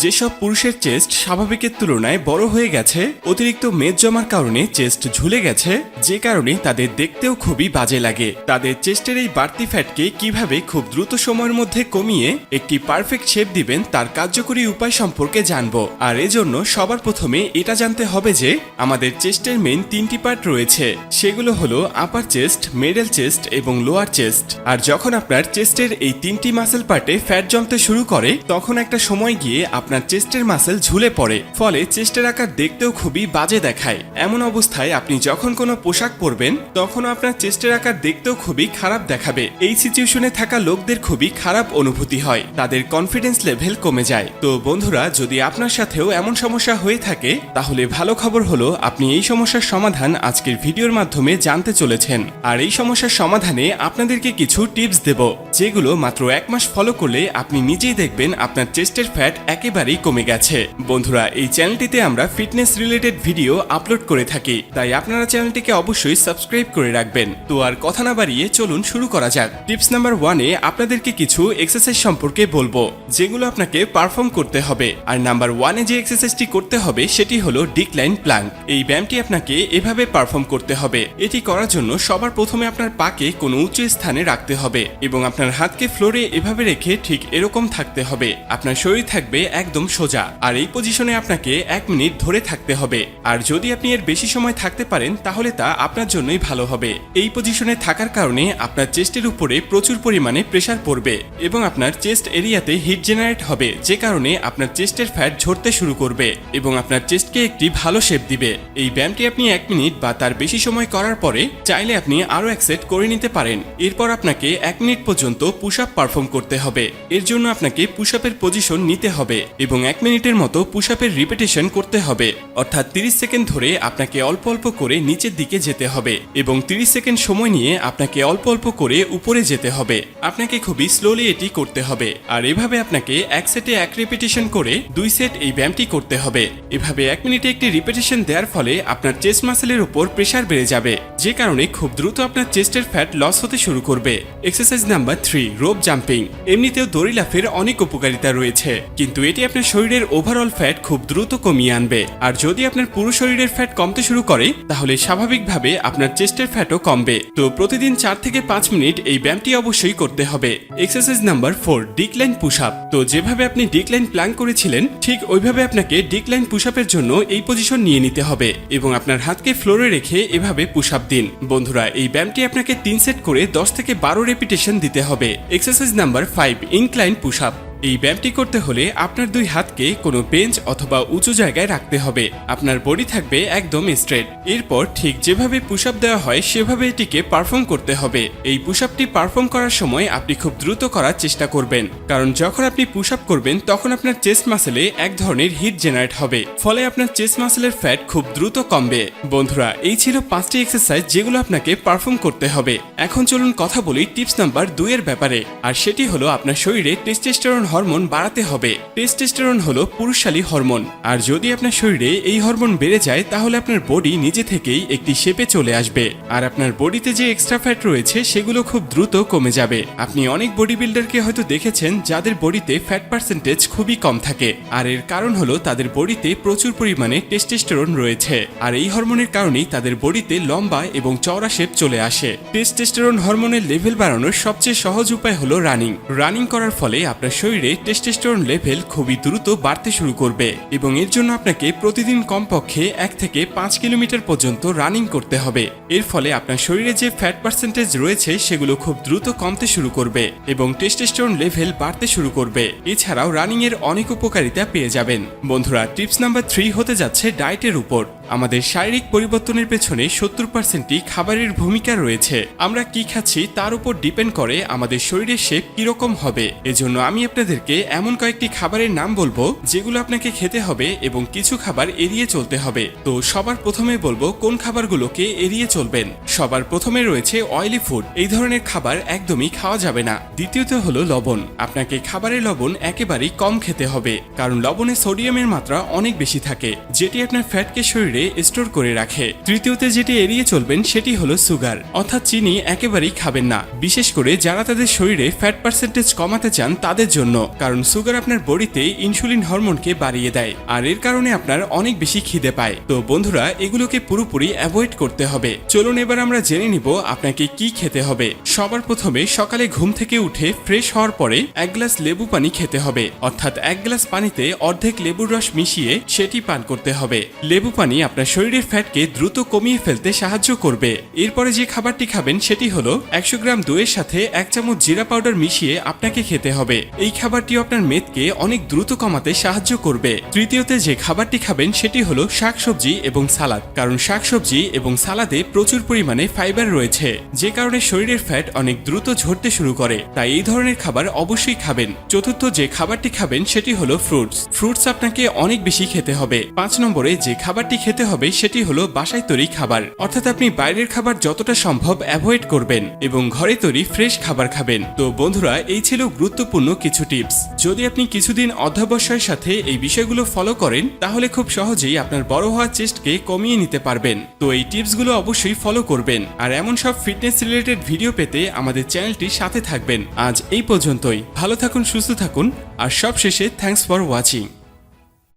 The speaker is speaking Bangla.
যেসব পুরুষের চেস্ট স্বাভাবিকের তুলনায় বড় হয়ে গেছে, অতিরিক্ত মেদ জমার কারণে চেস্ট ঝুলে গেছে, যে কারণে তাদের দেখতেও খুবই বাজে লাগে। তাদের চেস্টের এই বাড়তি ফ্যাটকে কীভাবে খুব দ্রুত সময়ের মধ্যে কমিয়ে একটি পারফেক্ট শেপ দিবেন তার কার্যকরী উপায় সম্পর্কে জানব। আর এজন্য সবার প্রথমে এটা জানতে হবে যে, আমাদের চেস্টের মেইন তিনটি পার্ট রয়েছে। সেগুলো হলো আপার চেস্ট মেডেল চেস্ট এবং লোয়ার চেস্ট আর যখন আপনার চেস্টের এই তিনটি মাসেল পার্টে ফ্যাট জমতে শুরু করে, তখন একটা সময় গিয়ে আপনার চেস্টের মাসেল ঝুলে পড়ে, ফলে চেস্টের আকার দেখতেও খুবই বাজে দেখায়। এমন অবস্থায় আপনি যখন কোনো পোশাক পরবেন, তখন আপনার চেস্টের আকার দেখতেও খুবই খারাপ দেখাবে। এই সিচুয়েশনে থাকা লোকদের খুবই খারাপ অনুভূতি হয়। তাদের কনফিডেন্স লেভেল কমে যায়। তো বন্ধুরা, যদি আপনার সাথেও এমন সমস্যা হয়ে থাকে, তাহলে ভালো খবর হলো আপনি এই সমস্যার সমাধান আজকের ভিডিওর মাধ্যমে জানতে চলেছেন। আর এই সমস্যার সমাধানে আপনাদেরকে কিছু টিপস দেব, যেগুলো মাত্র এক মাস ফলো করলে আপনি নিজেই দেখবেন আপনার চেস্টের ফ্যাট একেবারেই কমে গেছে। বন্ধুরা, এই চ্যানেলটিতে আমরা ফিটনেস রিলেটেড ভিডিও আপলোড করে থাকি। তাই আপনারা চ্যানেলটিকে অবশ্যই সাবস্ক্রাইব করে রাখবেন। তো আর কথা না বাড়িয়ে চলুন শুরু করা যাক। টিপস নাম্বার ওয়ানে আপনাদেরকে কিছু এক্সারসাইজ সম্পর্কে বলব, যেগুলো আপনাকে পারফর্ম করতে হবে। আর নাম্বার ওয়ানে যে এক্সারসাইজটি করতে হবে, সেটি হলো ডিক্লাইন প্ল্যাঙ্ক এই ব্যায়ামটি আপনাকে এভাবে পারফর্ম করতে হবে। এটি করার জন্য সবার প্রথমে আপনার পাকে কোনো উঁচু স্থানে রাখতে হবে এবং আপনার হাতকে ফ্লোরে এভাবে রেখে ঠিক এরকম থাকতে হবে। আপনার শরীর থাকবে একদম সোজা। আর এই পজিশনে আপনাকে এক মিনিট ধরে থাকতে হবে। আর যদি আপনি এর বেশি সময় থাকতে পারেন, তাহলে তা আপনার জন্যই ভালো হবে। এই পজিশনে থাকার কারণে আপনার চেস্টের উপরে প্রচুর পরিমাণে প্রেসার পড়বে এবং আপনার চেস্ট এরিয়াতে হিট জেনারেট হবে, যে কারণে আপনার চেস্টের ফ্যাট ঝরতে শুরু করবে এবং আপনার চেস্টকে একটি ভালো শেপ দিবে। এই ব্যায়ামটি আপনি এক মিনিট বা তার বেশি সময় করার পরে চাইলে আপনি আরও এক সেট করে নিতে পারেন। এরপর আপনাকে এক মিনিট পর্যন্ত পুশ আপ পারফর্ম করতে হবে। এর জন্য আপনাকে পুশ আপের পজিশন নিতে হবে। এবং এক মিনিটের মতো পুশ আপের রিপিটেশন করতে হবে। অর্থাৎ 30 সেকেন্ড ধরে আপনাকে অল্প অল্প করে নিচের দিকে যেতে হবে এবং 30 সেকেন্ড সময় নিয়ে আপনাকে অল্প অল্প করে উপরে যেতে হবে। আপনাকে খুবই স্লোলি এটি করতে হবে। আর এভাবে আপনাকে এক সেটে এক রিপিটেশন করে দুই সেট এই ব্যায়ামটি করতে হবে। এভাবে এক মিনিটে একটি রিপিটেশন দেওয়ার ফলে আপনার চেস্ট মাসেলের উপর প্রেসার বেড়ে যাবে, যে কারণে খুব দ্রুত আপনার চেস্টের ফ্যাট লস হতে শুরু করবে। Exercise number three rope jumping এমনিতেও দড়ি লাফের অনেক উপকারিতা রয়েছে, কিন্তু এটি আপনার শরীরের ওভারঅল ফ্যাট খুব দ্রুত কমিয়ে আনবে, আর যদি আপনার পুরো শরীরের ফ্যাট কমতে শুরু করে, তাহলে স্বাভাবিকভাবে আপনার চেস্টের ফ্যাটও কমবে। তো প্রতিদিন চার থেকে পাঁচ মিনিট এই ব্যায়ামটি অবশ্যই করতে হবে। Exercise number four decline push up তো যেভাবে আপনি ডিক্লাইন প্ল্যান করেছিলেন, ঠিক ওইভাবে আপনাকে ডিক্লাইন পুশ আপের জন্য এই পজিশন নিয়ে নিতে হবে এবং আপনার হাতকে ফ্লোরে রেখে এভাবে পুশ আপ দিন। বন্ধুরা, এই ব্যায়ামটি আপনাকে তিন সেট করে দশ থেকে বারো রেপিটেশন দিতে হবে। Exercise number five incline push up এই ব্যায়ামটি করতে হলে আপনার দুই হাতকে কোনো বেঞ্চ অথবা উঁচু জায়গায় রাখতে হবে। আপনার বডি থাকবে একদম স্ট্রেট। এরপর ঠিক যেভাবে পুশ আপ দেওয়া হয়, সেভাবে এটিকে পারফর্ম করতে হবে। এই পুশ আপটি পারফর্ম করার সময় আপনি খুব দ্রুত করার চেষ্টা করবেন। কারণ যখন আপনি পুশ আপ করবেন, তখন আপনার চেস্ট মাসেলে এক ধরনের হিট জেনারেট হবে। ফলে আপনার চেস্ট মাসেলের ফ্যাট খুব দ্রুত কমবে। বন্ধুরা, এই ছিল পাঁচটি এক্সারসাইজ যেগুলো আপনাকে পারফর্ম করতে হবে। এখন চলুন কথা বলি টিপস নাম্বার দুইয়ের ব্যাপারে। আর সেটি হলো, আপনার শরীরে টেস্টেস্টেরন হরমোন বাড়াতে হবে। টেস্টেস্টেরন হলো পুরুষালী হরমোন। আর যদি আপনার শরীরে এই হরমোন বেড়ে যায়, তাহলে আপনার বডি নিজে থেকেই একটি শেপে চলে আসবে। আর আপনার বডিতে যে এক্সট্রা ফ্যাট রয়েছে, সেগুলো খুব দ্রুত কমে যাবে। আপনি অনেক বডি বিল্ডারকে হয়তো দেখেছেন, যাদের বডিতে ফ্যাট পার্সেন্টেজ খুবই কম থাকে। আর এর কারণ হলো, তাদের বডিতে প্রচুর পরিমাণে টেস্টেস্টেরন রয়েছে। আর এই হরমোনের কারণেই তাদের বডিতে লম্বা এবং চওড়া শেপ চলে আসে। টেস্টেস্টেরন হরমোনের লেভেল বাড়ানোর সবচেয়ে সহজ উপায় হলো রানিং। রানিং করার ফলে আপনার শরীরে টেস্টেস্টেরন লেভেল খুবই দ্রুত বাড়তে শুরু করবে এবং এর জন্য আপনাকে প্রতিদিন কমপক্ষে এক থেকে পাঁচ কিলোমিটার পর্যন্ত রানিং করতে হবে। এর ফলে আপনার শরীরে যে ফ্যাট পার্সেন্টেজ রয়েছে, সেগুলো খুব দ্রুত কমতে শুরু করবে এবং টেস্টেস্টেরন লেভেল বাড়তে শুরু করবে। এছাড়াও রানিং এর অনেক উপকারিতা পেয়ে যাবেন। বন্ধুরা টিপস নাম্বার থ্রি হতে যাচ্ছে ডায়েটের উপর। আমাদের শারীরিক পরিবর্তনের পেছনে সত্তর পার্সেন্টই খাবারের ভূমিকা রয়েছে। আমরা কি খাচ্ছি তার উপর ডিপেন্ড করে আমাদের শরীরের শেপ কীরকম হবে। এজন্য আমি আপনাদেরকে এমন কয়েকটি খাবারের নাম বলব, যেগুলো আপনাকে খেতে হবে এবং কিছু খাবার এড়িয়ে চলতে হবে। তো সবার প্রথমে বলব কোন খাবারগুলোকে এড়িয়ে চলবেন। সবার প্রথমে রয়েছে অয়েলি ফুড এই ধরনের খাবার একদমই খাওয়া যাবে না। দ্বিতীয়ত হলো লবণ। আপনাকে খাবারের লবণ একেবারেই কম খেতে হবে, কারণ লবণে সোডিয়ামের মাত্রা অনেক বেশি থাকে, যেটি আপনার ফ্যাটকে শরীরে স্টোর করে রাখে। তৃতীয়তে যেটি এড়িয়ে চলবেন, সেটি হলো সুগার। অর্থাৎ চিনি একেবারেই খাবেন না। বিশেষ করে যারা তাদের শরীরে ফ্যাট পার্সেন্টেজ কমাতে চান, তাদের জন্য। কারণ সুগার আপনার বডিতে ইনসুলিন হরমোনকে বাড়িয়ে দেয়। আর এর কারণে আপনার অনেক বেশি খিদে পায়। তো বন্ধুরা, এগুলোকে পুরোপুরি অ্যাভয়েড করতে হবে। চলুন এবার আমরা জেনে নিব আপনাকে কি খেতে হবে। সবার প্রথমে সকালে ঘুম থেকে উঠে ফ্রেশ হওয়ার পরে এক গ্লাস লেবু পানি খেতে হবে। অর্থাৎ এক গ্লাস পানিতে অর্ধেক লেবুর রস মিশিয়ে সেটি পান করতে হবে। লেবু পানি আপনার শরীরের ফ্যাটকে দ্রুত কমিয়ে ফেলতে সাহায্য করবে। এরপরে যে খাবারটি খাবেন সেটি হলো একশো গ্রাম দইয়ের সাথে এক চামচ জিরা পাউডার মিশিয়ে আপনাকে খেতে হবে। এই খাবারটি আপনার মেদকে অনেক দ্রুত কমাতে সাহায্য করবে। তৃতীয়তে যে খাবারটি খাবেন সেটি হলো শাকসবজি এবং সালাদ। কারণ শাকসবজি এবং সালাদে প্রচুর পরিমাণে ফাইবার রয়েছে, যে কারণে শরীরের ফ্যাট অনেক দ্রুত ঝরতে শুরু করে। তাই এই ধরনের খাবার অবশ্যই খাবেন। চতুর্থ যে খাবারটি খাবেন সেটি হলো ফ্রুটস। ফ্রুটস আপনাকে অনেক বেশি খেতে হবে। পাঁচ নম্বরে যে খাবারটি খেতে হবে সেটি হলো বাসায় তৈরি খাবার। অর্থাৎ আপনি বাইরের খাবার যতটা সম্ভব অ্যাভয়েড করবেন এবং ঘরে তৈরি ফ্রেশ খাবার খাবেন। তো বন্ধুরা, এই ছিল গুরুত্বপূর্ণ কিছু টিপস যদি আপনি কিছুদিন অধ্যাবসায়ের সাথে এই বিষয়গুলো ফলো করেন, তাহলে খুব সহজেই আপনার বড় হওয়ার চেস্টকে কমিয়ে নিতে পারবেন। তো এই টিপসগুলো অবশ্যই ফলো করবেন। আর এমন সব ফিটনেস রিলেটেড ভিডিও পেতে আমাদের চ্যানেলটির সাথে থাকবেন। আজ এই পর্যন্তই। ভালো থাকুন, সুস্থ থাকুন। আর সব শেষে থ্যাঙ্কস ফর ওয়াচিং